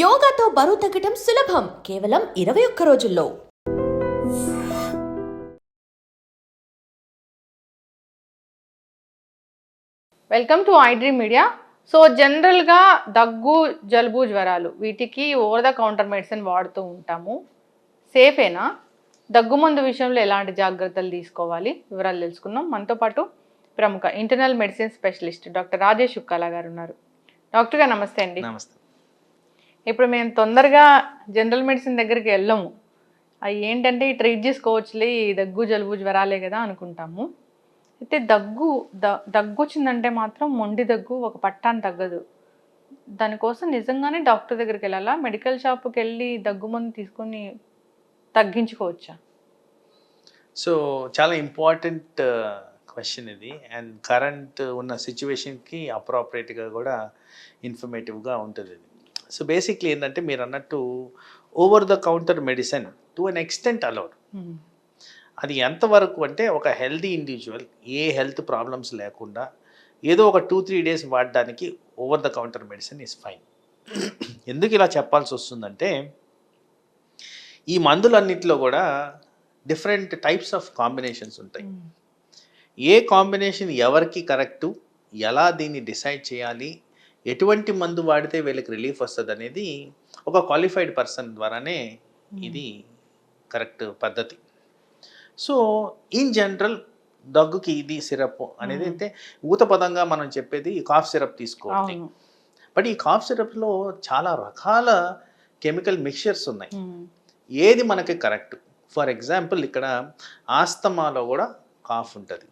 యోగాతో బరువు తగ్గటం సులభం. కేవలం ఇరవై ఒక్క రోజుల్లో. Welcome to iDream media. So జనరల్గా దగ్గు జలుబు జ్వరాలు వీటికి ఓవర్ ద కౌంటర్ మెడిసిన్ వాడుతూ ఉంటాము. సేఫేనా? దగ్గు మందు విషయంలో ఎలాంటి జాగ్రత్తలు తీసుకోవాలి? వివరాలు తెలుసుకుందాం. మనతో పాటు ప్రముఖ internal medicine specialist doctor Rajesh Ukkala గారు ఉన్నారు. డాక్టర్ గారు నమస్తే అండి. నమస్తే. ఇప్పుడు మేము తొందరగా జనరల్ మెడిసిన్ దగ్గరికి వెళ్ళము. అవి ఏంటంటే ఈ ట్రీట్ చేసుకోవచ్చులే ఈ దగ్గు జలుబు జ్వరాలే కదా అనుకుంటాము. అయితే దగ్గు ద దగ్గు వచ్చిందంటే మాత్రం మొండి దగ్గు ఒక పట్టాన్ని తగ్గదు. దానికోసం నిజంగానే డాక్టర్ దగ్గరికి వెళ్ళాలా? మెడికల్ షాప్కి వెళ్ళి దగ్గు మందు తీసుకొని తగ్గించుకోవచ్చా? సో చాలా ఇంపార్టెంట్ క్వశ్చన్ ఇది. అండ్ కరెంట్ ఉన్న సిచ్యువేషన్కి అప్రాపరేట్గా కూడా ఇన్ఫర్మేటివ్గా ఉంటుంది ఇది. సో బేసిక్లీ ఏంటంటే మీరు అన్నట్టు over the counter medicine to an extent allowed అది ఎంతవరకు అంటే ఒక హెల్దీ ఇండివిజువల్ ఏ హెల్త్ ప్రాబ్లమ్స్ లేకుండా ఏదో ఒక టూ త్రీ డేస్ వాడడానికి over the counter medicine is fine ఎందుకు ఇలా చెప్పాల్సి వస్తుందంటే ఈ మందులన్నిటిలో కూడా డిఫరెంట్ టైప్స్ ఆఫ్ కాంబినేషన్స్ ఉంటాయి. ఉమ్, ఏ కాంబినేషన్ ఎవరికి కరెక్టు ఎలా దీన్ని డిసైడ్ చేయాలి ఎటువంటి మందు వాడితే వీళ్ళకి రిలీఫ్ వస్తుంది అనేది ఒక క్వాలిఫైడ్ పర్సన్ ద్వారానే ఇది కరెక్ట్ పద్ధతి. సో ఇన్ జనరల్ దగ్గుకి ఇది సిరప్ అనేది Hmm. అయితే ఊత పదంగా మనం చెప్పేది కాఫ్ సిరప్ తీసుకోవాలి బట్ ఈ కాఫ్ సిరప్లో చాలా రకాల కెమికల్ మిక్చర్స్ ఉన్నాయి. ఉమ్, ఏది మనకి కరెక్ట్ ఫర్ ఎగ్జాంపుల్ ఇక్కడ ఆస్తమాలో కూడా కాఫ్ ఉంటుంది.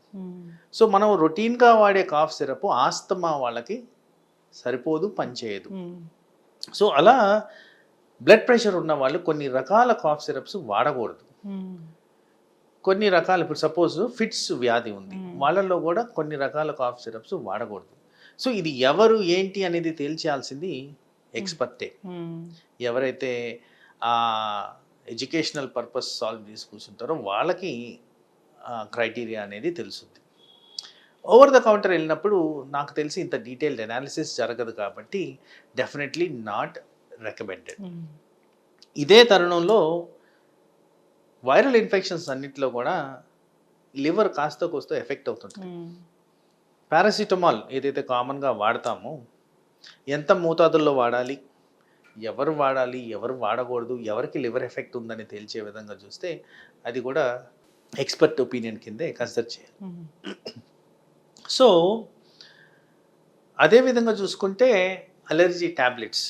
సో మనం రొటీన్గా వాడే కాఫ్ సిరప్ ఆస్తమా వాళ్ళకి సరిపోదు పనిచేయదు సో అలా బ్లడ్ ప్రెషర్ ఉన్న వాళ్ళు కొన్ని రకాల కాఫ్ సిరప్స్ వాడకూడదు. కొన్ని రకాల ఇప్పుడు సపోజ్ ఫిట్స్ వ్యాధి ఉంది. వాళ్ళల్లో కూడా కొన్ని రకాల కాఫ్ సిరప్స్ వాడకూడదు. సో ఇది ఎవరు ఏంటి అనేది తేల్చాల్సింది ఎక్స్పర్టే. ఎవరైతే ఆ ఎడ్యుకేషనల్ పర్పస్ సాల్వ్ చేసి కూర్చుంటారో వాళ్ళకి క్రైటీరియా అనేది తెలుస్తుంది. ఓవర్ ద కౌంటర్ వెళ్ళినప్పుడు నాకు తెలిసి ఇంత డీటెయిల్డ్ అనాలిసిస్ జరగదు కాబట్టి డెఫినెట్లీ నాట్ రికమెండెడ్ ఇదే తరుణంలో వైరల్ ఇన్ఫెక్షన్స్ అన్నిటిలో కూడా లివర్ కాస్త కోస్త ఎఫెక్ట్ అవుతుంటుంది. ఉమ్, పారాసిటమాల్ ఏదైతే కామన్గా వాడతామో ఎంత మోతాదుల్లో వాడాలి ఎవరు వాడాలి ఎవరు వాడకూడదు ఎవరికి లివర్ ఎఫెక్ట్ ఉందని తేల్చే విధంగా చూస్తే అది కూడా ఎక్స్పర్ట్ ఒపీనియన్ కిందే కన్సిడర్ చేయాలి. ఉమ్, సో అదే విధంగా చూసుకుంటే అలర్జీ ట్యాబ్లెట్స్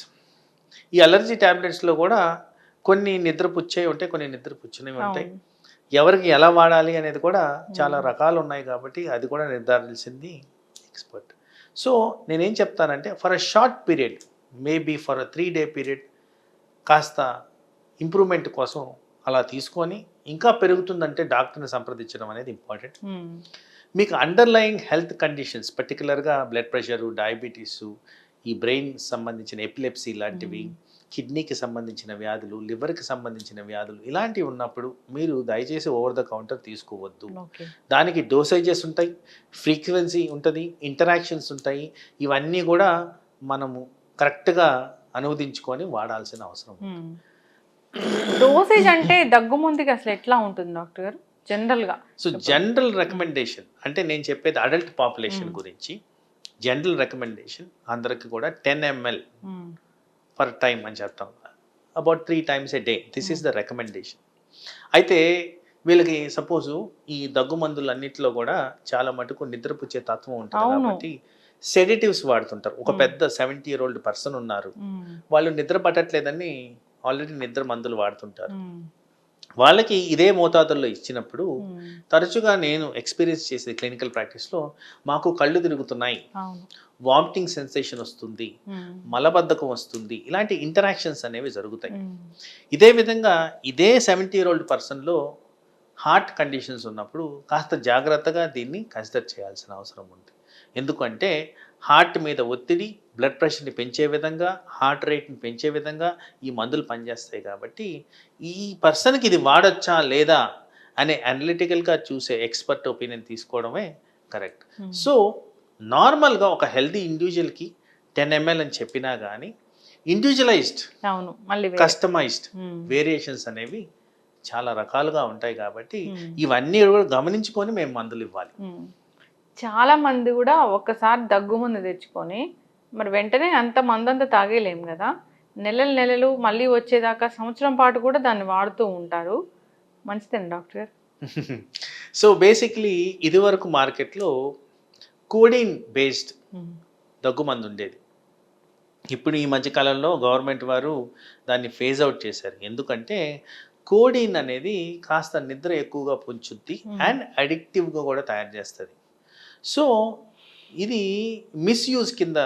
ఈ అలర్జీ ట్యాబ్లెట్స్లో కూడా కొన్ని నిద్రపుచ్చే ఉంటాయి కొన్ని నిద్రపుచ్చనివి ఉంటాయి. ఎవరికి ఎలా వాడాలి అనేది కూడా చాలా. రకాలు ఉన్నాయి కాబట్టి అది కూడా నిర్ధారించింది ఎక్స్పర్ట్ సో నేనేం చెప్తానంటే for a short period maybe for a three day period కాస్త ఇంప్రూవ్మెంట్ కోసం అలా తీసుకొని ఇంకా పెరుగుతుందంటే డాక్టర్ని సంప్రదించడం అనేది ఇంపార్టెంట్. మీకు అండర్లయింగ్ హెల్త్ కండిషన్స్ పర్టికులర్గా బ్లడ్ ప్రెషరు డయాబెటీసు ఈ బ్రెయిన్ సంబంధించిన ఎపిలెప్సీ లాంటివి. కిడ్నీకి సంబంధించిన వ్యాధులు లివర్కి సంబంధించిన వ్యాధులు ఇలాంటివి ఉన్నప్పుడు మీరు దయచేసి ఓవర్ ద కౌంటర్ తీసుకోవద్దు. దానికి డోసేజెస్ ఉంటాయి ఫ్రీక్వెన్సీ ఉంటుంది ఇంటరాక్షన్స్ ఉంటాయి. ఇవన్నీ కూడా మనము కరెక్ట్గా అనువదించుకొని వాడాల్సిన అవసరం ఉంది. డోసేజ్ అంటే దగ్గు ముందుకి అసలు ఎట్లా ఉంటుంది డాక్టర్ గారు? జనరల్గా. సో జనరల్ రికమెండేషన్ అంటే నేను చెప్పేది అడల్ట్ పాపులేషన్ మ్మ్. గురించి. జనరల్ రికమెండేషన్ అందరికి కూడా టెన్ ఎంఎల్ పర్ టైం అని చెప్తాం about three times a day this is the recommendation అయితే వీళ్ళకి సపోజు ఈ దగ్గు మందులు అన్నిటిలో కూడా చాలా మటుకు నిద్రపుచ్చే తత్వం ఉంటుంది. కాబట్టి సెడేటివ్స్ వాడుతుంటారు. ఒక Hmm. పెద్ద సెవెంటీ ఇయర్ ఓల్డ్ పర్సన్ ఉన్నారు. ఉమ్, వాళ్ళు నిద్ర పట్టట్లేదని ఆల్రెడీ నిద్ర మందులు వాడుతుంటారు. వాళ్ళకి ఇదే మోతాదుల్లో ఇచ్చినప్పుడు తరచుగా నేను ఎక్స్పీరియన్స్ చేసే క్లినికల్ ప్రాక్టీస్లో మాకు కళ్ళు తిరుగుతున్నాయి. వామిటింగ్ సెన్సేషన్ వస్తుంది. మలబద్ధకం వస్తుంది. ఇలాంటి ఇంటరాక్షన్స్ అనేవి జరుగుతాయి. ఇదే విధంగా ఇదే సెవెంటీ ఇయర్ ఓల్డ్ పర్సన్లో హార్ట్ కండిషన్స్ ఉన్నప్పుడు కాస్త జాగ్రత్తగా దీన్ని కన్సిడర్ చేయాల్సిన అవసరం ఉంది. ఎందుకంటే హార్ట్ మీద ఒత్తిడి బ్లడ్ ప్రెషర్ని పెంచే విధంగా హార్ట్ రేట్ని పెంచే విధంగా ఈ మందులు పనిచేస్తాయి కాబట్టి ఈ పర్సన్కి ఇది వాడొచ్చా లేదా అనే అనలిటికల్గా చూసే ఎక్స్పర్ట్ ఒపీనియన్ తీసుకోవడమే కరెక్ట్ సో నార్మల్గా ఒక హెల్దీ ఇండివిజువల్కి టెన్ ఎంఎల్ అని చెప్పినా కానీ ఇండివిజువలైజ్డ్ అవును మళ్ళీ. కస్టమైజ్డ్. వేరియేషన్స్ అనేవి చాలా రకాలుగా ఉంటాయి కాబట్టి. ఇవన్నీ కూడా గమనించుకొని మేము మందులు ఇవ్వాలి ఉమ్. చాలా మంది కూడా ఒక్కసారి దగ్గు మందు తెచ్చుకొని మరి వెంటనే అంత మందంతా తాగేలేం కదా నెలలు నెలలు మళ్ళీ వచ్చేదాకా సంవత్సరం పాటు కూడా దాన్ని వాడుతూ ఉంటారు మంచిదండి డాక్టర్ సో బేసిక్లీ ఇదివరకు మార్కెట్లో కోడిన్ బేస్డ్ ఉమ్. దగ్గు మందు ఉండేది ఇప్పుడు ఈ మధ్యకాలంలో గవర్నమెంట్ వారు దాన్ని ఫేజ్ అవుట్ చేశారు ఎందుకంటే కోడిన్ అనేది కాస్త నిద్ర ఎక్కువగా పుంచుద్ది. అండ్ అడిక్టివ్గా కూడా తయారు చేస్తుంది సో ఇది మిస్యూజ్ కింద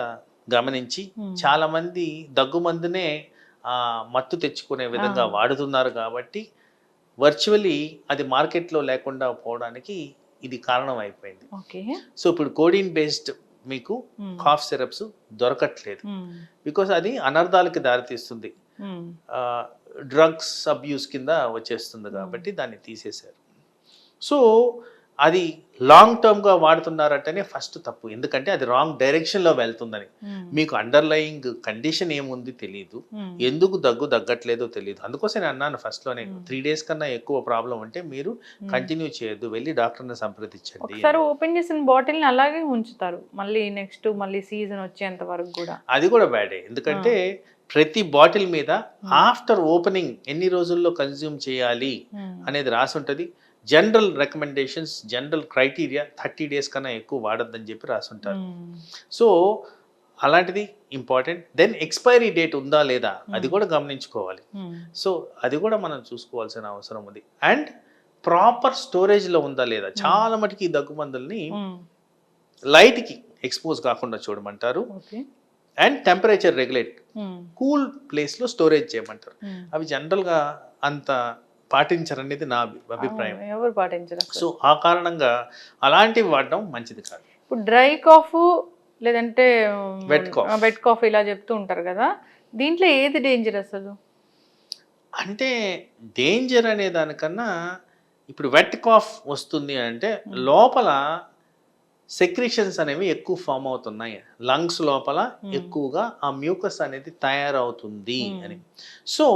గమనించి Hmm. చాలామంది దగ్గు మందునే ఆ, మత్తు తెచ్చుకునే విధంగా Ah. వాడుతున్నారు కాబట్టి వర్చువలీ అది మార్కెట్లో లేకుండా పోవడానికి ఇది కారణం అయిపోయింది సో ఇప్పుడు కోడిన్ బేస్డ్ మీకు. కాఫ్ సిరప్స్ దొరకట్లేదు. బికాస్ అది అనర్థాలకి దారితీస్తుంది. డ్రగ్స్ అబ్యూస్ కింద వచ్చేస్తుంది కాబట్టి దాన్ని తీసేశారు సో అది లాంగ్ టర్మ్గా వాడుతున్నారంటేనే ఫస్ట్ తప్పు. ఎందుకంటే అది రాంగ్ డైరెక్షన్లో వెళ్తుందని. ఉమ్. మీకు అండర్లయింగ్ కండిషన్ ఏముంది తెలియదు ఉమ్. ఎందుకు దగ్గు తగ్గట్లేదో తెలియదు అందుకోసం నేను అన్నాను ఫస్ట్లోనే Hmm. త్రీ డేస్ కన్నా ఎక్కువ ప్రాబ్లం ఉంటే మీరు. కంటిన్యూ చేయొద్దు. వెళ్ళి డాక్టర్ని సంప్రదించండి ఒకసారి ఓపెన్ చేసిన బాటిల్ని అలాగే ఉంచుతారు. మళ్ళీ నెక్స్ట్ మళ్ళీ సీజన్ వచ్చేంత వరకు కూడా. అది కూడా బ్యాడే ఎందుకంటే ప్రతి బాటిల్ మీద ఆఫ్టర్ ఓపెనింగ్ ఎన్ని రోజుల్లో కన్జ్యూమ్ చేయాలి. అనేది రాసి ఉంటుంది general recommendations general criteria thirty days కన్నా ఎక్కువ వాడొద్దని చెప్పి రాసి ఉంటారు ఉమ్. సో అలాంటిది ఇంపార్టెంట్ దెన్ ఎక్స్పైరీ డేట్ ఉందా లేదా అది కూడా గమనించుకోవాలి. సో అది కూడా మనం చూసుకోవాల్సిన అవసరం ఉంది అండ్ ప్రాపర్ స్టోరేజ్లో ఉందా లేదా చాలా మటుకి ఈ దగ్గు మందుల్ని ఉమ్. లైట్కి ఎక్స్పోజ్ కాకుండా చూడమంటారు అండ్ టెంపరేచర్ రెగ్యులేట్. కూల్ ప్లేస్లో స్టోరేజ్ చేయమంటారు. అవి జనరల్గా అంత పాటించరనేది నా అభి- అభిప్రాయం ఎవరు పాటించరు. సో ఆ కారణంగా అలాంటివి వాడడం మంచిది కాదు ఇప్పుడు డ్రై కాఫ్ లేదంటే. వెట్ కాఫ్ ఇలా చెప్తూ ఉంటారు కదా దీంట్లో ఏది డేంజర్ అసలు అంటే డేంజర్ అనే దానికన్నా ఇప్పుడు వెట్ కాఫ్ వస్తుంది అంటే లోపల సెక్రిషన్స్ అనేవి ఎక్కువ ఫామ్ అవుతున్నాయి లంగ్స్ లోపల. ఎక్కువగా ఆ మ్యూకస్ అనేది తయారవుతుంది. అని so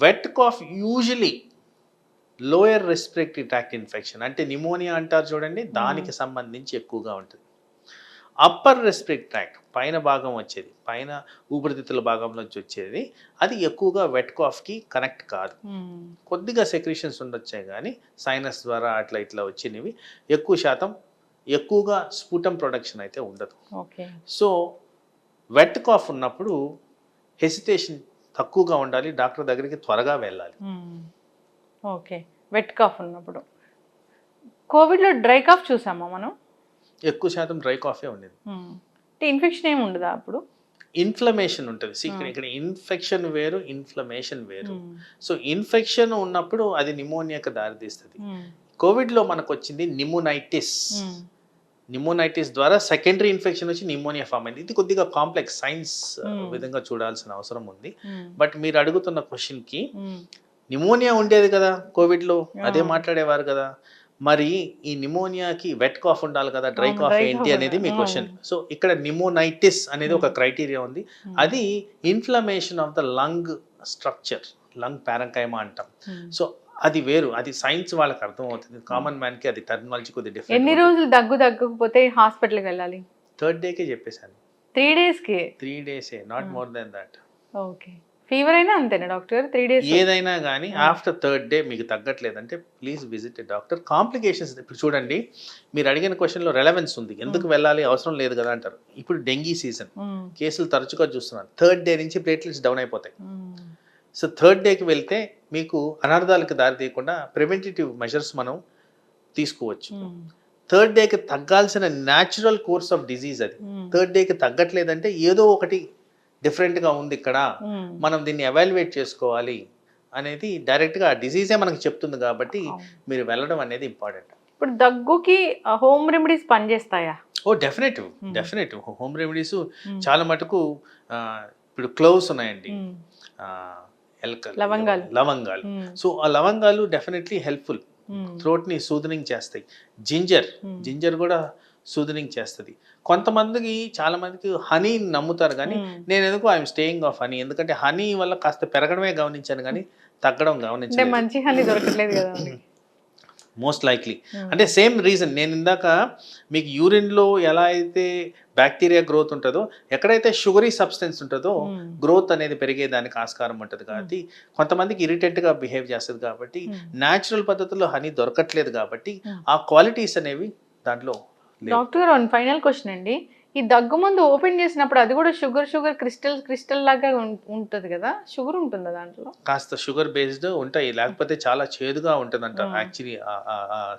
wet cough usually lower respiratory tract infection అంటే నిమోనియా అంటారు చూడండి దానికి సంబంధించి ఎక్కువగా ఉంటుంది. అప్పర్ రెస్పిరేటరీ ట్రాక్ట్ పైన భాగం వచ్చేది పైన ఊపిరితిత్తుల భాగంలో నుంచి వచ్చేది అది ఎక్కువగా వెట్ కాఫ్కి కనెక్ట్ కాదు. ఉమ్. కొద్దిగా సెక్రిషన్స్ ఉండొచ్చే కానీ సైనస్ ద్వారా అట్లా ఇట్లా వచ్చినవి ఎక్కువ శాతం ఎక్కువగా స్ఫుటం ప్రొడక్షన్ అయితే ఉండదు. ఓకే. సో వెట్ కాఫ్ ఉన్నప్పుడు హెసిటేషన్ తక్కువగా ఉండాలి డాక్టర్ దగ్గరికి త్వరగా వెళ్ళాలి. ఉమ్. ఓకే వెట్ కాఫ్ ఉన్నప్పుడు కోవిడ్లో డ్రై కాఫ్ చూసామా మనం ఎక్కువ శాతం డ్రై కాఫే ఉండేది. అంటే ఇన్ఫెక్షన్ ఏమి ఉండదా అప్పుడు ఇన్ఫ్లమేషన్ ఉంటుంది See, ఇక్కడ ఇన్ఫెక్షన్ వేరు ఇన్ఫ్లమేషన్ వేరు. సో ఇన్ఫెక్షన్ ఉన్నప్పుడు అది నిమోనియాకి దారితీస్తుంది. కోవిడ్లో మనకు వచ్చింది నిమోనైటిస్. నిమోనైటిస్ ద్వారా సెకండరీ ఇన్ఫెక్షన్ వచ్చి నిమోనియా ఫామ్ అయింది ఇది కొద్దిగా కాంప్లెక్స్ సైన్స్. విధంగా చూడాల్సిన అవసరం ఉంది. బట్ మీరు అడుగుతున్న క్వశ్చన్కి. నిమోనియా ఉండేది కదా కోవిడ్లో. అదే. మాట్లాడేవారు కదా. మరి ఈ నిమోనియాకి వెట్ కాఫ్ ఉండాలి కదా డ్రై కాఫ్ ఏంటి అనేది మీ. క్వశ్చన్ సో ఇక్కడ నిమోనైటిస్ అనేది ఒక క్రైటీరియా ఉంది. అది inflammation of the lung structure lung parenchyma అంటాం. సో అది వేరు. అది సైన్స్ వాళ్ళకి అర్థమవుతుంది. కామన్ మ్యాన్కి అది టెక్నాలజీ కొద్ది ఎన్ని డిఫరెంట్ రోజులు దగ్గు తగ్గకపోతే హాస్పిటల్కి వెళ్ళాలి? థర్డ్ డేకే చెప్పేశాను. త్రీ డేస్కి త్రీ డేసే not more then that okay. Fever అయినా అంతేనా డాక్టర్ త్రీ డేస్ ఏదైనా కానీ ఆఫ్టర్ థర్డ్ డే మీకు తగ్గట్లేదంటే ప్లీజ్ విజిట్ డాక్టర్ కాంప్లికేషన్స్ ఇప్పుడు చూడండి మీరు అడిగిన క్వశ్చన్లో రెలవెన్స్ ఉంది. ఎందుకు వెళ్ళాలి? అవసరం లేదు కదా అంటారు. ఇప్పుడు డెంగీ సీజన్ కేసులు తరచుగా చూస్తున్నాను. థర్డ్ డే నుంచి ప్లేట్లెట్స్ డౌన్ అయిపోతాయి. సో థర్డ్ డేకి వెళ్తే మీకు అనర్థాలకు దారి తీయకుండా ప్రివెంటేటివ్ మెజర్స్ మనం తీసుకోవచ్చు. థర్డ్ డేకి తగ్గాల్సిన న్యాచురల్ కోర్స్ ఆఫ్ డిజీజ్ అది. థర్డ్ డేకి తగ్గట్లేదంటే ఏదో ఒకటి డిఫరెంట్గా ఉంది ఇక్కడ మనం దీన్ని ఎవాల్యుయేట్ చేసుకోవాలి అనేది డైరెక్ట్గా ఆ డిజీజే మనకు చెప్తుంది కాబట్టి మీరు వెళ్ళడం అనేది ఇంపార్టెంట్ ఇప్పుడు దగ్గుకి హోమ్ రెమెడీస్ పనిచేస్తాయా ఓ definitive Hmm. Definitive home remedies. చాలా మటుకు ఇప్పుడు క్లోవ్స్ ఉన్నాయండి లవంగాలు. లవంగాలు. సో ఆ లవంగాలు డెఫినెట్లీ హెల్ప్ఫుల్. థ్రోట్ని సూదనింగ్ చేస్తాయి జింజర్. జింజర్ కూడా సూదనింగ్ చేస్తుంది కొంతమందికి చాలా మందికి హనీ నమ్ముతారు కానీ. నేను ఎందుకు ఐఎమ్ స్టేయింగ్ ఆఫ్ హనీ ఎందుకంటే హనీ వల్ల కాస్త పెరగడమే గమనించాను కానీ తగ్గడం గమనించలేదు మంచి హనీ దొరకట్లేదు కదా. Most likely. అంటే సేమ్ రీజన్ నేను ఇందాక మీకు యూరిన్లో ఎలా అయితే బ్యాక్టీరియా గ్రోత్ ఉంటుందో ఎక్కడైతే షుగరీ సబ్స్టెన్స్ ఉంటుందో. గ్రోత్ అనేది పెరిగేదానికి ఆస్కారం ఉంటుంది కాబట్టి కొంతమందికి ఇరిటెంట్గా బిహేవ్ చేస్తుంది కాబట్టి. న్యాచురల్ పద్ధతిలో హనీ దొరకట్లేదు కాబట్టి. ఆ క్వాలిటీస్ అనేవి దాంట్లో. డాక్టర్ గారు వన్ ఫైనల్ క్వశ్చన్ అండి ఈ దగ్గు మందు ఓపెన్ చేసినప్పుడు అది కూడా షుగర్ షుగర్ క్రిస్టల్ క్రిస్టల్ లాగా ఉంటది కదా షుగర్ ఉంటుందా దాంట్లో కాస్త షుగర్ బేస్డ్ ఉంటాయి లేకపోతే చాలా చేదుగా ఉంటుందంట. Actually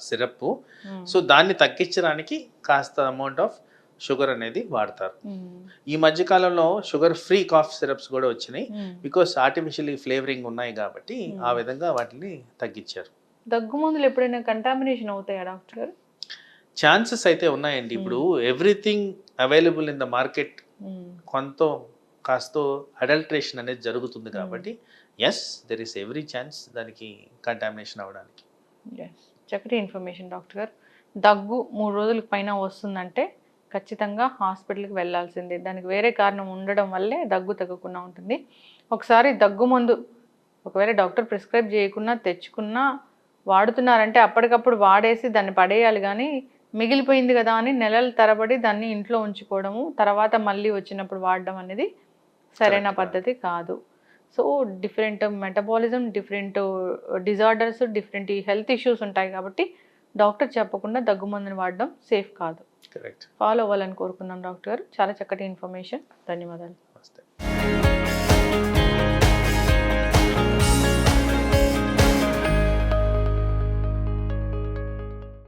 syrup. సో దాన్ని తగ్గించడానికి కాస్త అమౌంట్ ఆఫ్ షుగర్ అనేది వాడతారు. ఈ మధ్య కాలంలో షుగర్ ఫ్రీ కాఫ్ సిరప్స్ కూడా వచ్చినాయి. బికాస్ ఆర్టిఫిషియలీ ఫ్లేవరింగ్ ఉన్నాయి కాబట్టి. ఆ విధంగా వాటిని తగ్గించారు దగ్గు మందులు ఎప్పుడైనా కంటామినేషన్ అవుతాయా డాక్టర్ గారు ఛాన్సెస్ అయితే ఉన్నాయండి. ఇప్పుడు everything available in the market. కొంత కాస్త అడల్ట్రేషన్ అనేది జరుగుతుంది కాబట్టి yes there is every chance దానికి కంటామినేషన్ అవ్వడానికి. చక్కటి ఇన్ఫర్మేషన్ డాక్టర్ గారు. దగ్గు మూడు రోజుల పైన వస్తుందంటే ఖచ్చితంగా హాస్పిటల్కి వెళ్ళాల్సిందే. దానికి వేరే కారణం ఉండడం వల్లే దగ్గు తగ్గకుండా ఉంటుంది. ఒకసారి దగ్గు మందు ఒకవేళ డాక్టర్ ప్రిస్క్రైబ్ చేయకున్నా తెచ్చుకున్నా వాడుతున్నారంటే అప్పటికప్పుడు వాడేసి దాన్ని పడేయాలి కానీ మిగిలిపోయింది కదా అని నెలల తరబడి దాన్ని ఇంట్లో ఉంచుకోవడము తర్వాత మళ్ళీ వచ్చినప్పుడు వాడడం అనేది సరైన. పద్ధతి కాదు. So different metabolism different disorders different health issues ఉంటాయి కాబట్టి డాక్టర్ చెప్పకుండా దగ్గు మందుని వాడడం సేఫ్ కాదు. ఫాలో అవ్వాలని కోరుకున్నాం డాక్టర్ గారు. చాలా చక్కటి ఇన్ఫర్మేషన్. ధన్యవాదాలు.